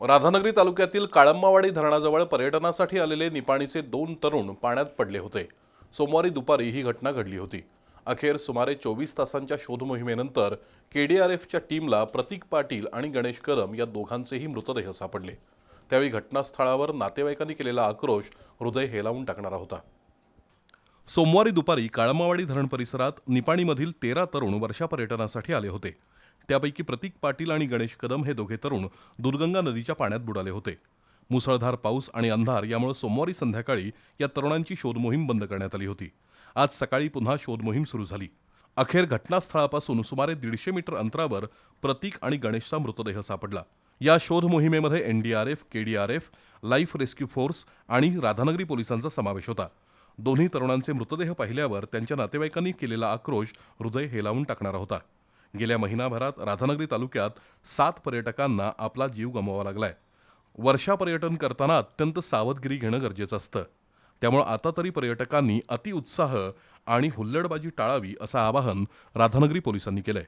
राधानगरी तालुक्यातील काळंबावाडी धरणाजवळ पर्यटनासाठी आलेले निपाणीचे दोन तरुण पाण्यात पडले होते. सोमवारी दुपारी ही घटना घडली होती. अखेर सुमारे चोवीस तासांच्या शोध मोहिमेनंतर केडीआरएफच्या टीमला प्रतीक पाटील आणि गणेश करम या दोघांचेही मृतदेह सापडले. त्यावेळी घटनास्थळावर नातेवाईकांनी केलेला आक्रोश हृदय हेलावून टाकणारा होता. सोमवारी दुपारी काळमावाडी धरण परिसरात निपाणीमधील तेरा तरुण वर्षा पर्यटनासाठी आले होते. त्यापैकी प्रतीक पाटील आणि गणेश कदम हे दोघे तरुण दुर्गंगा नदीच्या पाण्यात बुडाले होते. मुसळधार पाऊस आणि अंधार यामुळे सोमवारी संध्याकाळी या तरुणांची शोधमोहीम बंद करण्यात आली होती. आज सकाळी पुन्हा शोधमोहीम सुरू झाली. अखेर घटनास्थळापासून सुमारे दीडशे मीटर अंतरावर प्रतीक आणि गणेशचा मृतदेह सापडला. या शोध मोहिमेमध्ये NDRF KDRF life rescue force आणि राधानगरी पोलिसांचा समावेश होता. दोन्ही तरुणांचे मृतदेह पाहिल्यावर त्यांच्या नातेवाईकांनी केलेला आक्रोश हृदय हेलावून टाकणारा होता. गेल्या महिनाभरात राधानगरी तालुक्यात सात पर्यटकांना आपला जीव गमवावा लागलाय. वर्षा पर्यटन करताना अत्यंत सावधगिरी घेणं गरजेचं असतं. त्यामुळे आता तरी पर्यटकांनी अतिउत्साह आणि हुल्लडबाजी टाळावी असं आवाहन राधानगरी पोलिसांनी केलंय.